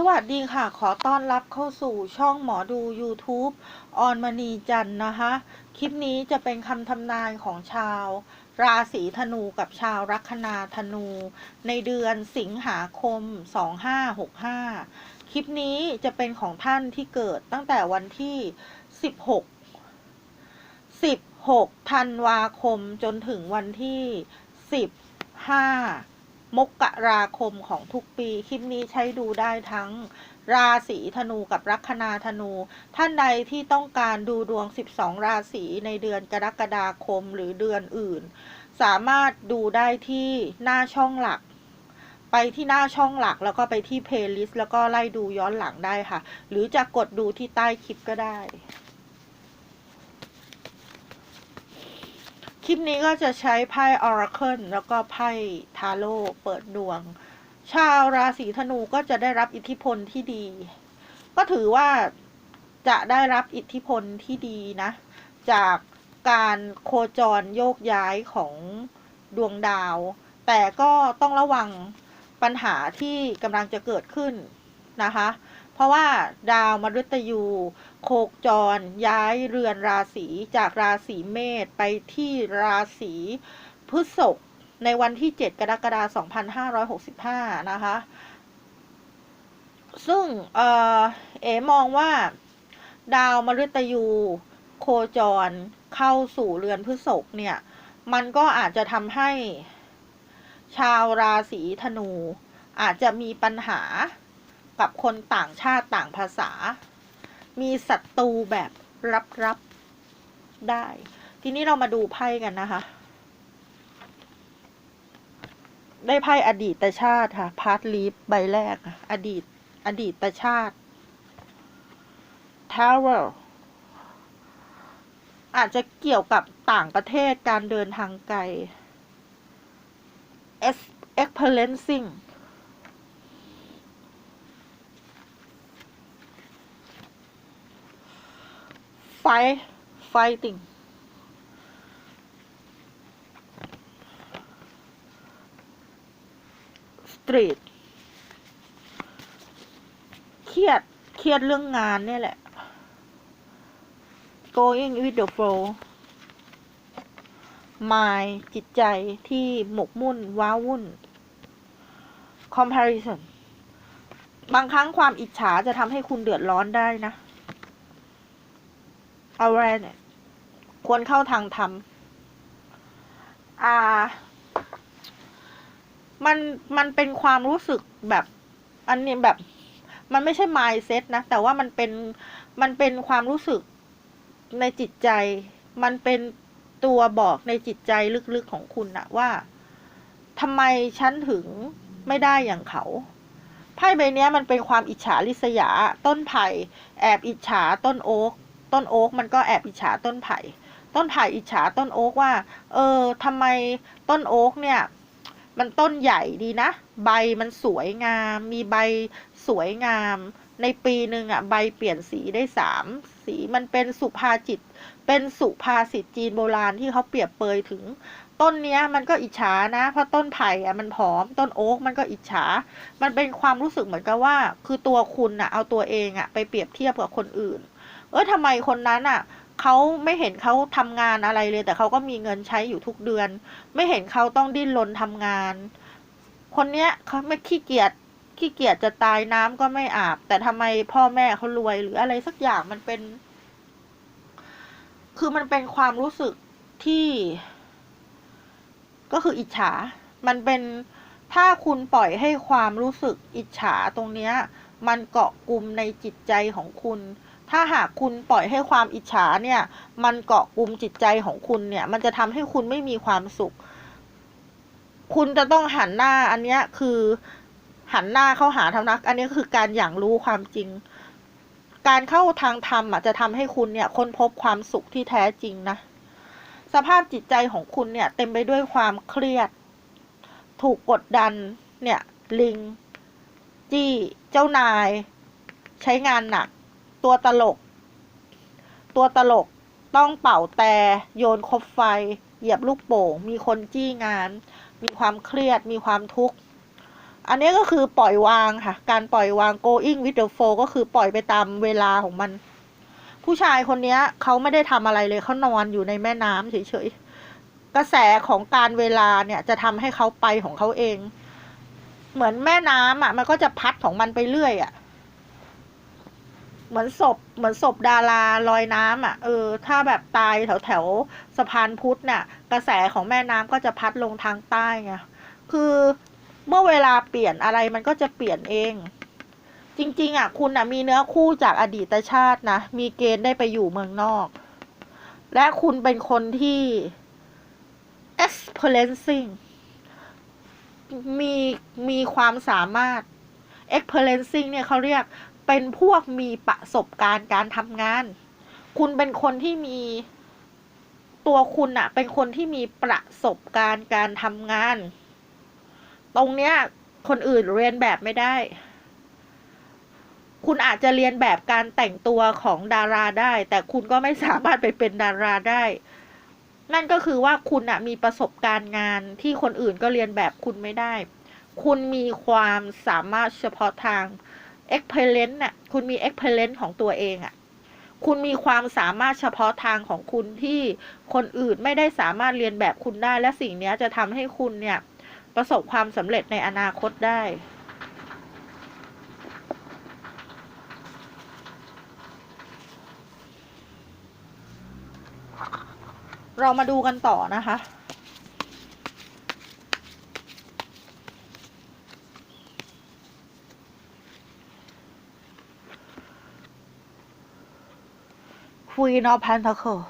สวัสดีค่ะ ขอต้อนรับเข้าสู่ช่องหมอดู YouTube ออนมณีจันนะคะ คลิปนี้จะเป็นคำทำนายของชาว ราศีธนูกับชาวลัคนาธนู ในเดือนสิงหาคม 2565 คลิปนี้จะเป็นของท่านที่เกิดตั้งแต่วันที่ 16 16ธันวาคมจนถึงวันที่ 15 มกราคมของทุกปี คลิปนี้ใช้ดูได้ทั้งราศีธนูกับลัคนาธนู ท่านใดที่ต้องการดูดวง 12 ราศีในเดือนกรกฎาคมหรือเดือนอื่น สามารถดูได้ที่หน้าช่องหลัก ไปที่หน้าช่องหลักแล้วก็ไปที่เพลย์ลิสต์แล้วก็ไล่ดูย้อนหลังได้ค่ะ หรือจะกดดูที่ใต้คลิปก็ได้ คลิปนี้ก็จะใช้ไพ่ Oracle แล้วก็ไพ่ทาโร่เปิดดวง ชาวราศีธนูก็จะได้รับอิทธิพลที่ดี ก็ถือว่าจะได้รับอิทธิพลที่ดีนะ จากการโคจรโยกย้ายของดวงดาว แต่ก็ต้องระวังปัญหาที่กำลังจะเกิดขึ้นนะคะ เพราะว่าดาวมฤตยู โคจรย้ายเรือนราศีจากราศีเมษไปที่ราศีพฤษภในวันที่ 7 กรกฎาคม2565 นะคะ ซึ่งเออเอ๋มองว่าดาวมฤตยูโคจรเข้าสู่เรือนพฤษภเนี่ย มันก็อาจจะทำให้ชาวราศีธนู อาจจะมีปัญหากับคนต่างชาติต่างภาษา มีศัตรูแบบรับๆได้ ทีนี้เรามาดูไพ่กันนะคะ ได้ไพ่อดีตชาติค่ะพาร์ทลีฟใบแรกอะอดีต อดีตชาติ Tower อาจจะเกี่ยวกับต่างประเทศการเดินทางไกล experiencing fight fighting สตรีทเครียด เครียดเรื่องงานเนี่ยแหละ going with the flow mind จิตใจที่หมกมุ่น ว้าวุ่น comparison บางครั้งความอิจฉาจะทำให้คุณเดือดร้อนได้นะ awareness ควรเข้าทางธรรม อ่า มันมันเป็นความรู้สึกแบบ อันนี้แบบ มันไม่ใช่ mindset นะ แต่ว่ามันเป็นมันเป็นความรู้สึกในจิตใจ มันเป็นตัวบอกในจิตใจลึกๆของคุณนะว่าทำไมฉันถึงไม่ได้อย่างเขาไพ่ใบนี้มันเป็นความอิจฉาริษยาต้นไผ่แอบอิจฉาต้นโอ๊ก ต้นโอ๊กมันก็แอบอิจฉาต้นไผ่ ต้นไผ่อิจฉาต้นโอ๊กว่า เออทำไมต้นโอ๊กเนี่ย มันต้นใหญ่ดีนะ ใบมันสวยงาม มีใบสวยงาม ในปีหนึ่งอะ ใบเปลี่ยนสีได้สามสีมันเป็นสุภาจิต เป็นสุภาษิตจีนโบราณที่เขาเปรียบเปยถึงต้นเนี้ยมันก็อิจฉานะ เพราะต้นไผ่อะมันผอม ต้นโอ๊กมันก็อิจฉา มันเป็นความรู้สึกเหมือนกับว่า คือตัวคุณอะเอาตัวเองอะไปเปรียบเทียบกับคนอื่น เออทำไมคนนั้นอะเขาไม่เห็นเขาทำงานอะไรเลย แต่เขาก็มีเงินใช้อยู่ทุกเดือน ไม่เห็นเขาต้องดิ้นรนทำงาน คนเนี้ยเขาไม่ขี้เกียจขี้เกียจจะตายน้ำก็ไม่อาบ แต่ทำไมพ่อแม่เขารวยหรืออะไรสักอย่างมันเป็น คือมันเป็นความรู้สึกที่ ก็คืออิจฉา มันเป็นถ้าคุณปล่อยให้ความรู้สึกอิจฉาตรงเนี้ย มันเกาะกลุ่มในจิตใจของคุณ ถ้าหากคุณปล่อยให้ความอิจฉาเนี่ย มันเกาะกลุ่มจิตใจของคุณเนี่ย มันจะทำให้คุณไม่มีความสุข คุณจะต้องหันหน้าอันนี้คือหันหน้าเข้าหาธรรมนัก อันนี้คือการอย่างรู้ความจริง การเข้าทางธรรมอะจะทำให้คุณเนี่ยค้นพบความสุขที่แท้จริงนะ สภาพจิตใจของคุณเนี่ยเต็มไปด้วยความเครียด ถูกกดดัน เนี่ย ลิง จี้ เจ้านาย ใช้งานหนัก ตัวตลก ตัวตลกต้องเป่าแต่โยนคบไฟ เหยียบลูกโป่ง มีคนจี้งาน มีความเครียด มีความทุกข์ อันนี้ก็คือปล่อยวางค่ะ การปล่อยวาง going with the flow ก็คือปล่อยไปตามเวลาของมัน ผู้ชายคนนี้เขาไม่ได้ทำอะไรเลยเขานอนอยู่ในแม่น้ำเฉยๆ กระแสของการเวลาเนี่ยจะทำให้เขาไปของเขาเอง เหมือนแม่น้ำอะ มันก็จะพัดของมันไปเรื่อยอะ เหมือนศพเหมือนศพดาราลอยน้ำอะเออ ถ้าแบบตายแถวแถวสะพานพุทธเนี่ยกระแสของแม่น้ำก็จะพัดลงทางใต้ไงคือเมื่อเวลาเปลี่ยนอะไรมันก็จะเปลี่ยนเอง จริง ๆ อะ คุณอะมีเนื้อคู่จากอดีตชาตินะมีเกณฑ์ได้ไปอยู่เมืองนอก และคุณเป็นคนที่ experiencing มีมีความสามารถ experiencing เนี่ยเขาเรียก เป็นพวกมีประสบการณ์การทำงาน คุณเป็นคนที่มีตัวคุณอะเป็นคนที่มีประสบการณ์การทำงาน ตรงเนี้ยคนอื่นเรียนแบบไม่ได้ คุณอาจจะเรียนแบบการแต่งตัวของดาราได้ แต่คุณก็ไม่สามารถไปเป็นดาราได้ นั่นก็คือว่าคุณอะมีประสบการณ์งานที่คนอื่นก็เรียนแบบคุณไม่ได้ คุณมีความสามารถเฉพาะทาง experience น่ะคุณมี experience ของตัวเองอะคุณมีความสามารถเฉพาะทางของคุณที่คนอื่นไม่ได้สามารถเรียนแบบคุณได้ และสิ่งนี้จะทำให้คุณเนี่ยประสบความสำเร็จในอนาคตได้เรามาดูกันต่อนะคะ Queen of Pentacles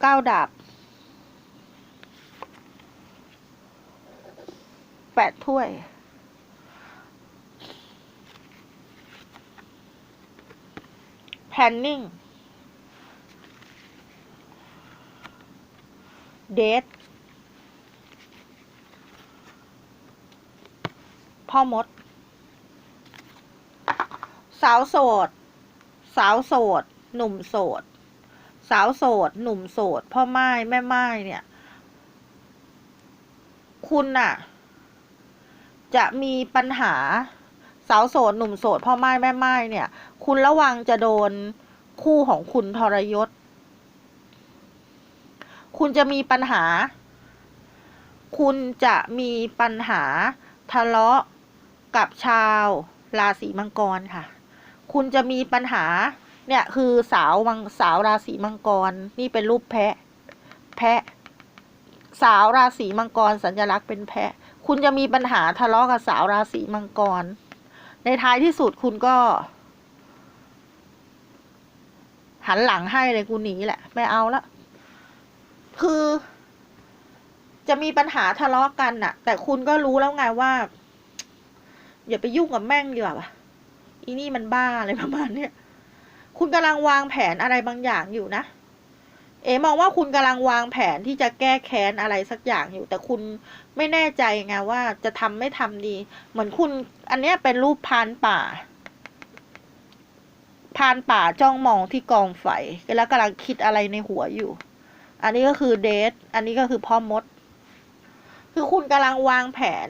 เก้าดาบแปดถ้วย แพนนิ่ง เดทพ่อมด สาวโสด สาวโสด หนุ่มโสด สาวโสด หนุ่มโสด พ่อไม้แม่ไม้เนี่ย คุณน่ะ จะมีปัญหา สาวโสด หนุ่มโสด พ่อไม้แม่ไม้เนี่ย คุณระวังจะโดนคู่ของคุณทรยศ คุณจะมีปัญหา คุณจะมีปัญหาทะเลาะกับชาวราศีมังกรค่ะ คุณจะมีปัญหา เนี่ยคือสาวมังสาวราศีมังกร นี่เป็นรูปแพะ แพะ สาวราศีมังกร สัญลักษณ์เป็นแพะ คุณจะมีปัญหาทะเลาะกับสาวราศีมังกร ในท้ายที่สุดคุณก็ หันหลังให้เลยกูหนีแหละ ไม่เอาละคือ จะมีปัญหาทะเลาะกันน่ะ แต่คุณก็รู้แล้วไงว่า อย่าไปยุ่งกับแม่งดีกว่าวะ อีนี่มันบ้าอะไรประมาณเนี้ยคุณกำลังวางแผนอะไรบางอย่างอยู่นะ เอ๋มองว่าคุณกำลังวางแผนที่จะแก้แค้นอะไรสักอย่างอยู่ แต่คุณไม่แน่ใจไงว่าจะทำไม่ทำดี เหมือนคุณ อันเนี้ยเป็นรูปพานป่าพานป่าจ้องมองที่กองไฟแล้วกำลังคิดอะไรในหัวอยู่ อันนี้ก็คือเดท อันนี้ก็คือพ่อมด คือคุณกำลังวางแผน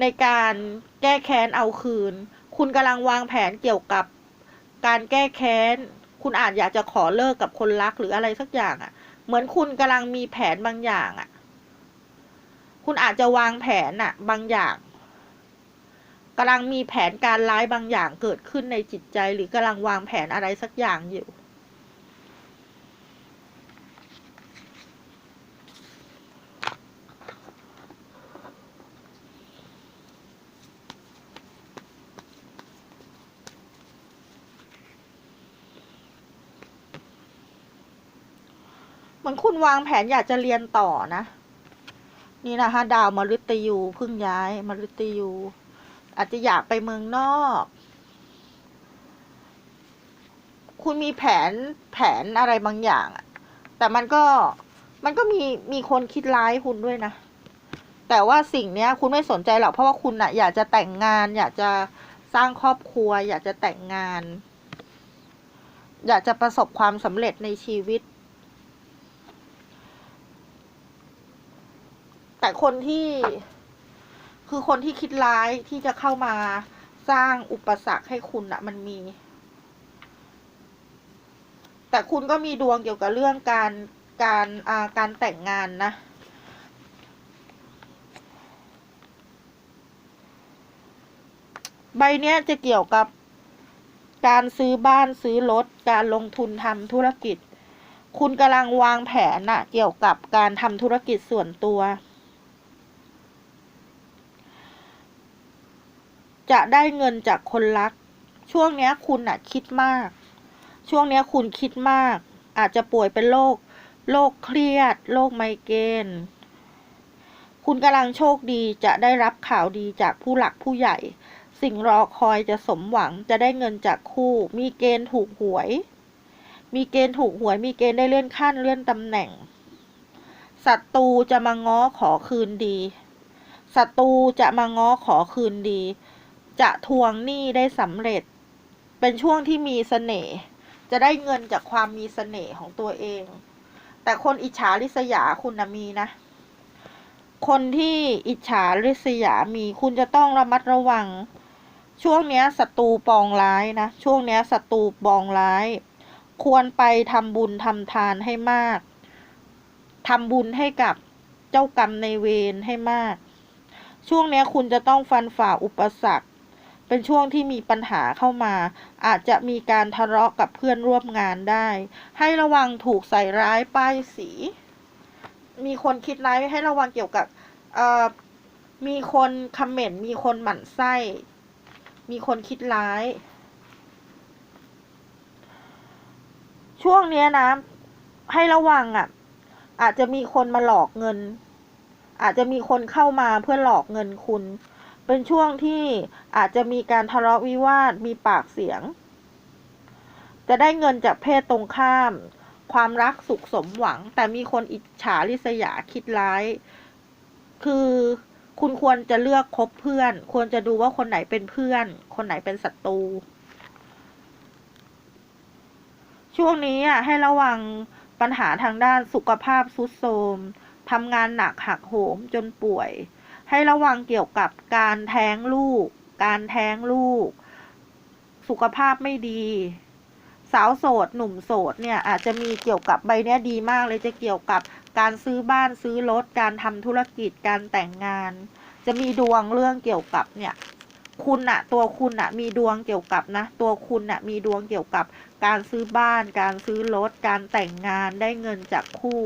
ในการแก้แค้นเอาคืน คุณกำลังวางแผนเกี่ยวกับการแก้แค้น คุณอาจอยากจะขอเลิกกับคนรักหรืออะไรสักอย่างอะ่ะ เหมือนคุณกำลังมีแผนบางอย่างอะ่ะ คุณอาจจะวางแผนอะ่ะ บางอย่างกำลังมีแผนการร้ายบางอย่างเกิดขึ้นในจิตใจ หรือกำลังวางแผนอะไรสักอย่างอยู่ คุณวางแผนอยากจะเรียนต่อนะ นี่นะคะ ดาวมฤตยูเพิ่งย้ายมฤตยูอาจจะอยากไปเมืองนอก คุณมีแผนแผนอะไรบางอย่างแต่มันก็มันก็มีมีคนคิดร้ายคุณด้วยนะ แต่ว่าสิ่งเนี้ย คุณไม่สนใจหรอกเพราะว่าคุณอะอยากจะแต่งงาน อยากจะสร้างครอบครัว อยากจะแต่งงาน อยากจะประสบความสำเร็จในชีวิต แต่คนที่คือคนที่คิดร้ายที่จะเข้ามาสร้างอุปสรรคให้คุณอะมันมี แต่คุณก็มีดวงเกี่ยวกับเรื่องการการอ่าการแต่งงานนะใบเนี้ยจะเกี่ยวกับการซื้อบ้านซื้อรถการลงทุนทำธุรกิจ คุณกำลังวางแผนนะเกี่ยวกับการทำธุรกิจส่วนตัว จะได้เงินจากคนรัก ช่วงเนี้ยคุณน่ะคิดมาก ช่วงเนี้ยคุณคิดมาก อาจจะป่วยเป็นโรคโรคเครียดโรคไมเกรนคุณกำลังโชคดีจะได้รับข่าวดีจากผู้หลักผู้ใหญ่ สิ่งรอคอยจะสมหวังจะได้เงินจากคู่ มีเกณฑ์ถูกหวย มีเกณฑ์ถูกหวย มีเกณฑ์ได้เลื่อนขั้นเลื่อนตำแหน่งศัตรูจะมาง้อขอคืนดีศัตรูจะมาง้อขอคืนดี จะทวงหนี้ได้สำเร็จ เป็นช่วงที่มีเสน่ห์จะได้เงินจากความมีเสน่ห์ของตัวเอง แต่คนอิจฉาริษยาคุณนะมีนะ คนที่อิจฉาริษยามีคุณจะต้องระมัดระวัง ช่วงนี้ศัตรูปองร้ายนะ ช่วงนี้ศัตรูปองร้าย ควรไปทำบุญทำทานให้มากทำบุญให้กับเจ้ากรรมในเวรให้มาก ช่วงนี้คุณจะต้องฟันฝ่าอุปสรรค เป็นช่วงที่มีปัญหาเข้ามา อาจจะมีการทะเลาะกับเพื่อนร่วมงานได้ ให้ระวังถูกใส่ร้ายป้ายสี มีคนคิดร้ายให้ระวังเกี่ยวกับมีคนคอมเมนต์มีคนหมั่นไส้ มีคนคิดร้าย ช่วงนี้นะ ให้ระวังอะ อาจจะมีคนมาหลอกเงิน อาจจะมีคนเข้ามาเพื่อหลอกเงินคุณ เป็นช่วงที่อาจจะมีการทะเลาะวิวาท มีปากเสียง จะได้เงินจากเพศตรงข้าม ความรักสุขสมหวัง แต่มีคนอิจฉาริษยาคิดร้าย คือคุณควรจะเลือกคบเพื่อน ควรจะดูว่าคนไหนเป็นเพื่อน คนไหนเป็นศัตรู ช่วงนี้อะให้ระวังปัญหาทางด้านสุขภาพทุดโทรมทำงานหนักหักโหมจนป่วย ให้ระวังเกี่ยวกับการแท้งลูก การแท้งลูก สุขภาพไม่ดี สาวโสด หนุ่มโสดเนี่ยอาจจะมีเกี่ยวกับใบเนี้ยดีมากเลยจะเกี่ยวกับการซื้อบ้านซื้อรถ การทำธุรกิจการแต่งงาน จะมีดวงเรื่องเกี่ยวกับเนี่ยคุณอะตัวคุณอะมีดวงเกี่ยวกับนะ ตัวคุณอะมีดวงเกี่ยวกับการซื้อบ้าน การซื้อรถ การแต่งงานได้เงินจากคู่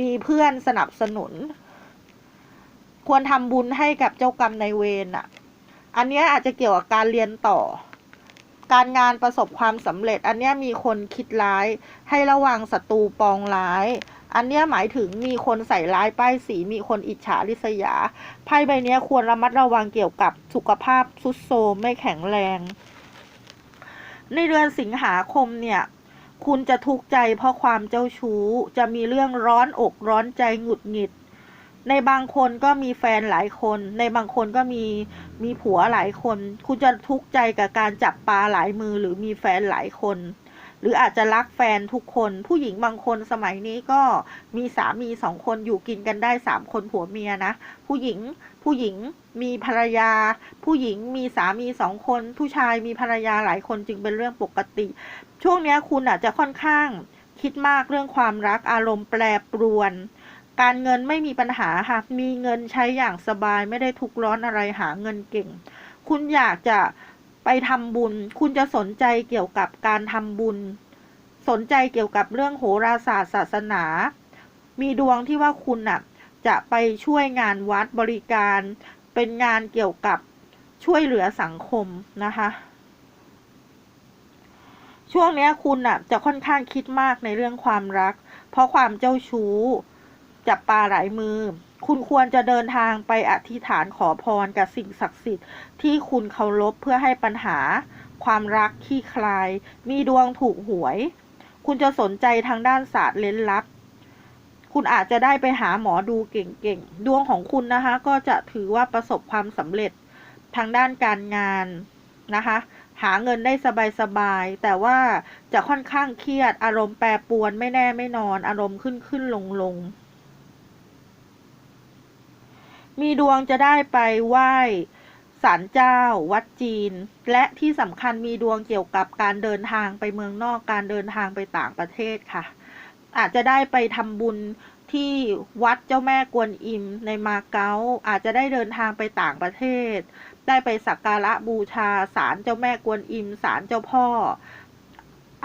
มีเพื่อนสนับสนุน ควรทำบุญให้กับเจ้ากรรมนายเวรอะอันเนี้ยอาจจะเกี่ยวกับการเรียนต่อ การงานประสบความสำเร็จ อันเนี้ยมีคนคิดร้ายให้ระวังศัตรูปองร้าย อันเนี้ยหมายถึงมีคนใส่ร้ายป้ายสีมีคนอิจฉาริษยา ไพ่ใบนี้ควรระมัดระวังเกี่ยวกับสุขภาพทรุดโทรมไม่แข็งแรง ในเดือนสิงหาคมเนี่ยคุณจะทุกข์ใจเพราะความเจ้าชู้ จะมีเรื่องร้อนอกร้อนใจหงุดหงิด ในบางคนก็มีแฟนหลายคน ในบางคนก็มีมีผัวหลายคน คุณจะทุกข์ใจกับการจับปลาหลายมือหรือมีแฟนหลายคน หรืออาจจะรักแฟนทุกคน ผู้หญิงบางคนสมัยนี้ก็มีสามีสองคนอยู่กินกันได้สามคนผัวเมียนะ ผู้หญิงผู้หญิงมีภรรยา ผู้หญิงมีสามีสองคน ผู้ชายมีภรรยาหลายคนจึงเป็นเรื่องปกติ ช่วงนี้คุณอาจจะค่อนข้างคิดมากเรื่องความรักอารมณ์แปรปรวน การเงินไม่มีปัญหาค่ะ มีเงินใช้อย่างสบายไม่ได้ทุกร้อนอะไรหาเงินเก่ง คุณอยากจะไปทำบุญ คุณจะสนใจเกี่ยวกับการทำบุญ สนใจเกี่ยวกับเรื่องโหราศาสตร์ศาสนา มีดวงที่ว่าคุณน่ะจะไปช่วยงานวัดบริการ เป็นงานเกี่ยวกับช่วยเหลือสังคมนะคะ ช่วงนี้คุณน่ะจะค่อนข้างคิดมากในเรื่องความรัก เพราะความเจ้าชู้ จับปลาหลายมือ คุณควรจะเดินทางไปอธิษฐานขอพรกับสิ่งศักดิ์สิทธิ์ที่คุณเคารพเพื่อให้ปัญหา ความรักขี้คลาย มีดวงถูกหวย คุณจะสนใจทางด้านศาสตร์เล้นลับ คุณอาจจะได้ไปหาหมอดูเก่งๆ ดวงของคุณนะคะ ก็จะถือว่าประสบความสำเร็จทางด้านการงานนะคะ หาเงินได้สบายๆ แต่ว่าจะค่อนข้างเครียด อารมณ์แปรปรวนไม่แน่ไม่นอน อารมณ์ขึ้นขึ้นลงลง มีดวงจะได้ไปไหว้ศาลเจ้า วัดจีน และที่สำคัญมีดวงเกี่ยวกับการเดินทางไปเมืองนอกการเดินทางไปต่างประเทศค่ะ อาจจะได้ไปทำบุญที่วัดเจ้าแม่กวนอิมในมาเก๊าอาจจะได้เดินทางไปต่างประเทศ ได้ไปสักการะบูชาศาลเจ้าแม่กวนอิมศาลเจ้าพ่อ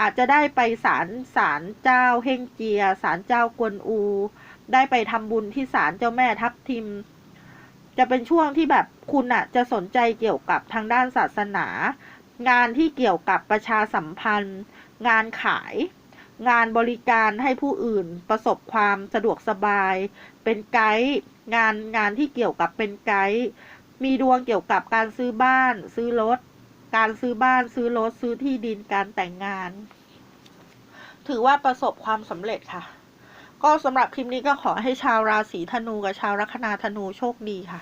อาจจะได้ไปศาลศาลเจ้าเฮงเจียศาลเจ้ากวนอู ได้ไปทำบุญที่ศาลเจ้าแม่ทับทิม จะเป็นช่วงที่แบบคุณอะจะสนใจเกี่ยวกับทางด้านศาสนา งานที่เกี่ยวกับประชาสัมพันธ์ งานขาย งานบริการให้ผู้อื่นประสบความสะดวกสบาย เป็นไกด์งานงานที่เกี่ยวกับเป็นไกด์มีดวงเกี่ยวกับการซื้อบ้าน ซื้อรถ การซื้อบ้านซื้อรถซื้อที่ดินการแต่งงาน ถือว่าประสบความสำเร็จค่ะ ก็สำหรับคลิปนี้ก็ขอให้ชาวราศีธนูกับชาวลัคนาธนูโชคดีค่ะ